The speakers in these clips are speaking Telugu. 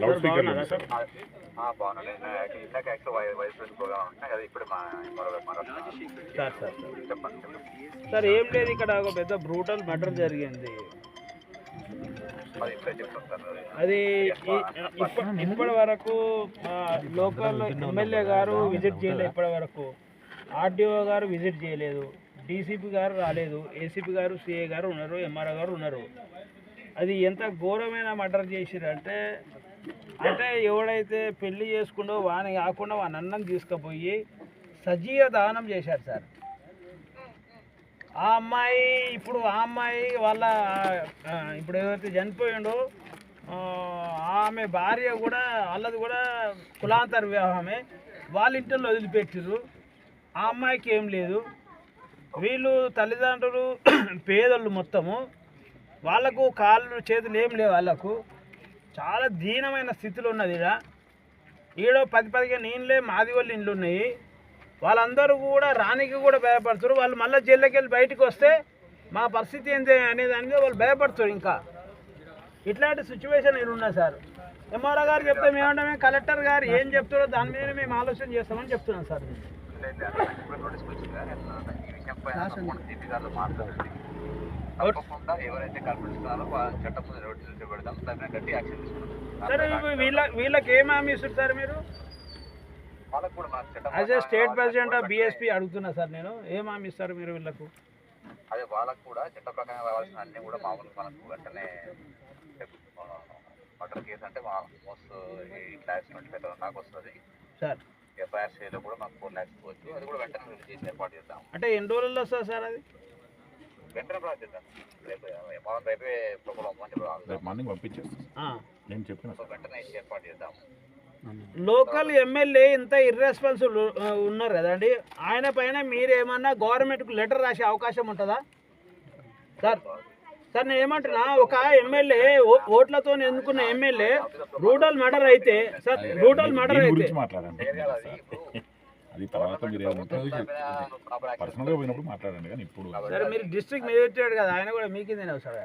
లౌడ్ స్పీకర్ బాగున్నాను. ఇందాక యాక్చువల్ వైస్ వైస్ ప్రోగ్రామ్ ఉంటున్నా కదా ఇప్పుడు మా మరో మరో సార్ సార్ సార్. చెప్పండి చెప్పండి. సార్ ఏం లేదు ఇక్కడ ఒక పెద్ద బ్రూటల్ మర్డర్ జరిగింది. అది ఇప్పటి వరకు లోకల్ ఎమ్మెల్యే గారు విజిట్ చేయలేదు ఇప్పటి వరకు. ఆర్డీఓ గారు విజిట్ చేయలేదు. డీసీపీ గారు రాలేదు. ఏసీపీ గారు సిఏ గారు ఉన్నారు ఎంఆర్ఓ గారు ఉన్నారు. అది ఎంత ఘోరమైన మర్డర్ చేసిరంటే అంటే ఎవడైతే పెళ్ళి చేసుకుండో వాని కాకుండా వాని అన్నం తీసుకుపోయి సజీవ దానం చేశారు సార్. ఆ అమ్మాయి ఇప్పుడు ఆ అమ్మాయి వాళ్ళ ఇప్పుడు ఏదైతే చనిపోయిండో ఆమె భార్య కూడా వాళ్ళది కూడా కులాంతర వివాహమే. వాళ్ళ ఇంటిలో వదిలిపెట్టిర్రు. ఆ అమ్మాయికి ఏం లేదు. వీళ్ళు తల్లిదండ్రులు పేదోళ్ళు మొత్తము. వాళ్ళకు కాళ్ళు చేతులు ఏం లేవు వాళ్ళకు. చాలా దీనమైన స్థితిలో ఉన్నది ఈడ. ఈడ పది పదిహేను ఇండ్లే మాది వాళ్ళ ఇండ్లు ఉన్నాయి. వాళ్ళందరూ కూడా రానికి కూడా భయపడుతారు వాళ్ళు మళ్ళీ జైల్లోకి వెళ్ళి బయటకు వస్తే మా పరిస్థితి ఏంటి అనే దానికి వాళ్ళు భయపడతారు ఇంకా. ఇట్లాంటి సిచ్యువేషన్ నేను ఉన్నా సార్. ఎంఆర్ఓ గారు చెప్తే మేమంటే కలెక్టర్ గారు ఏం చెప్తారో దాని మీద మేము ఆలోచన చేస్తామని చెప్తున్నాం సార్. మాట్లాడండి. తప్పకుండా ఎవరైతే కల్పిస్తున్నారో చట్టం చూపెడతాం దాని గట్టి యాక్షన్ తీసుకుంటాం. వీళ్ళ వీళ్ళకి ఏం హామీ ఇస్తారు సార్ మీరు? వాళ్ళకు కూడా మన చట్టం a state president of BSP అడుగుతున్నా సార్ నేను. ఏం హామీ ఇస్తారు మీరు వీళ్ళకు? అదే వాళ్ళకు కూడా చట్ట ప్రకారం రావాల్సిన అన్ని కూడా మామూలు మనకు వెంటనే మర్డర్ కేసు అంటే మా most eight lakhs twenty five thousand దాకా వస్తుంది సార్ ఎఫ్ఐఆర్ చేయలో కూడా మాకు ఫోర్ ల్యాక్స్ పోవచ్చు. అది కూడా వెంటనే రిలీజ్ చేసి ఏర్పాటు చేద్దాం. అంటే ఎన్ని రోజుల్లో వస్తుంది సార్ అది? రేపు మార్నింగ్. నేను చెప్పిన లోకల్ ఎమ్మెల్యే ఇంత ఇర్రెస్పాన్సిబుల్ ఉన్నారు కదండి ఆయన పైన మీరు ఏమన్నా గవర్నమెంట్కు లెటర్ రాసే అవకాశం ఉంటుందా? సార్ సార్ నేను ఏమంటున్నా ఒక ఎమ్మెల్యే ఓట్లతో ఎన్నుకున్న ఎమ్మెల్యే రూటల్ మర్డర్ అయితే సార్ రూటల్ మర్డర్ అయితే అది తర్వాత మీరు ఏమంటే ప్రాపర్ యాక్షన్ పర్సనల్గా పోయినప్పుడు మాట్లాడండి కానీ ఇప్పుడు సరే మీరు డిస్ట్రిక్ట్ మేజిస్ట్రేట్ కదా ఆయన కూడా మీకు సార్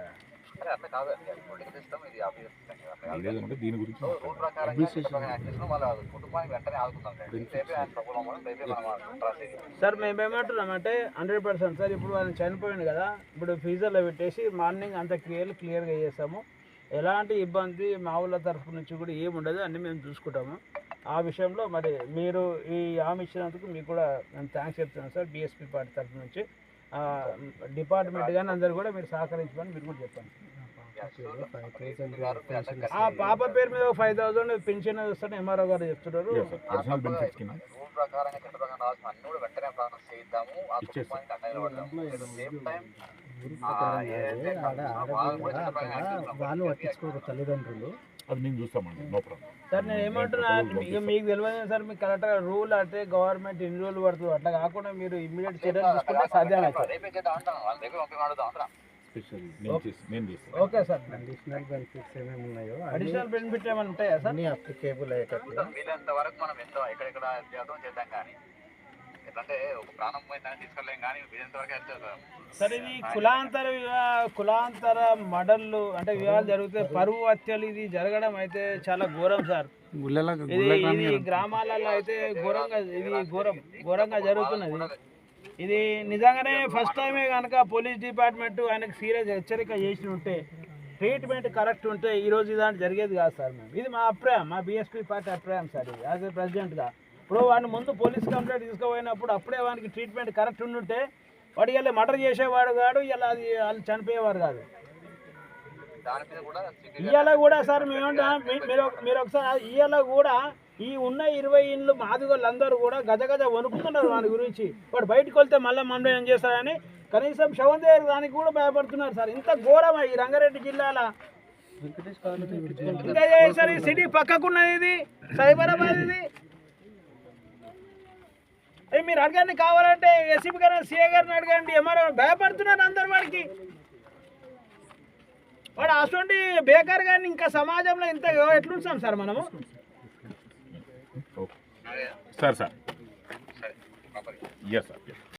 ఇది ఏదేదంటే దీని గురించి సార్ మేము ఏమంటున్నామంటే హండ్రెడ్ పర్సెంట్ సార్ ఇప్పుడు ఆయన చనిపోయింది కదా ఇప్పుడు ఫ్రీజర్లో పెట్టేసి మార్నింగ్ అంత క్లియర్ క్లియర్గా చేస్తాము. ఎలాంటి ఇబ్బంది మా ఊళ్ళ తరఫు నుంచి కూడా ఏమి ఉండదు అన్నీ మేము చూసుకుంటాము. ఆ విషయంలో మరి మీరు ఈ హామీ ఇచ్చినందుకు మీకు కూడా నేను థ్యాంక్స్ చెప్తున్నాను సార్ బీఎస్పీ పార్టీ తరఫు నుంచి. ఆ, డిపార్ట్మెంట్ కానీ అందరు కూడా మీరు సహకరించమని మీరు కూడా చెప్పండి. ఆ పాప పేరు మీద ఫైవ్ థౌసండ్ పెన్షన్ వస్తాను ఎంఆర్ఓ గారు చెప్తున్నారు. వాళ్ళు పట్టించుకోరు తల్లిదండ్రులు. అది మేము చూస్తామండి నో ప్రాబ్లం సార్ నేను ఏమంటున్నా ఇక మీకు తెలియదు సార్ మీకు కరెక్ట్గా రూల్ అంటే గవర్నమెంట్ ఎన్ని రోజులు పడుతుంది అట్లా కాకుండా మీరు ఇమ్మీడియట్ చర్యలు తీసుకుంటే సాధ్యం అవుతుంది ఓకే సార్ అడిషనల్ బెనిఫిట్స్ ఏమేమి ఉన్నాయో అడిషనల్ బెనిఫిట్ ఏమైనా ఉంటాయా సార్ అప్లికేబుల్ అయ్యేటట్లు వీలైనంత వరకు మనం ఎంత ఎక్కడెక్కడ చేద్దాం కానీ ఎందుకంటే ఒక ప్రాణం పోయిందని తీసుకెళ్ళలేం కానీ వీలైనంత వరకు ఎంత సార్ ఇది కులాంతర వివాహ కులాంతర మడళ్ళు అంటే వివాహాలు జరిగితే పరువు హత్యలు ఇది జరగడం అయితే చాలా ఘోరం సార్. ఇది ఇది గ్రామాలలో అయితే ఘోరంగా ఇది ఘోరం ఘోరంగా జరుగుతున్నది. ఇది నిజంగానే ఫస్ట్ టైమే కనుక పోలీస్ డిపార్ట్మెంట్ ఆయనకు సీరియస్ హెచ్చరిక చేసి ఉంటే ట్రీట్మెంట్ కరెక్ట్ ఉంటే ఈ రోజు ఇలాంటి జరిగేది కాదు సార్. మేము ఇది మా అభిప్రాయం మా బీఎస్పీ పార్టీ అభిప్రాయం సార్. ఇది యాజ్ ఏ ప్రెసిడెంట్గా ఇప్పుడు వాడిని ముందు పోలీస్ కంప్లైంట్ తీసుకుపోయినప్పుడు అప్పుడే వానికి ట్రీట్మెంట్ కరెక్ట్ ఉండుంటే వాడు ఇలా మర్డర్ చేసేవాడు కాదు ఇలా అది వాళ్ళు చనిపోయేవారు కాదు. కూడా ఇవాళ కూడా సార్ మేమంటా మీ- మీరు ఒక- మీరు ఒకసారి ఇవాళ కూడా ఈ ఉన్న ఇరవై ఇండ్లు మాదిగోళ్ళందరూ కూడా గజ గజ వణుకుతున్నారు వాని గురించి. వాడు బయటకు వెళ్తే మళ్ళీ మమ్మల్ని ఏం చేస్తారని కనీసం శవం దగ్గర దానికి కూడా భయపడుతున్నారు సార్. ఇంత ఘోరమా ఈ రంగారెడ్డి జిల్లాల? ఇంకా సార్ ఈ సిటీ పక్కకున్నది ఇది సైబరాబాద్ ఇది. మీరు అడగండి కావాలంటే ఎస్సీపీ గారు సిఏ గారిని అడగండి. ఎంఆర్ఓ భయపడుతున్నారు అందరు వాడికి? వాడు అటువంటి బేకార్ గారిని ఇంకా సమాజంలో ఇంత ఎట్లుంటాం సార్ మనము? Sir sir. Yes sir.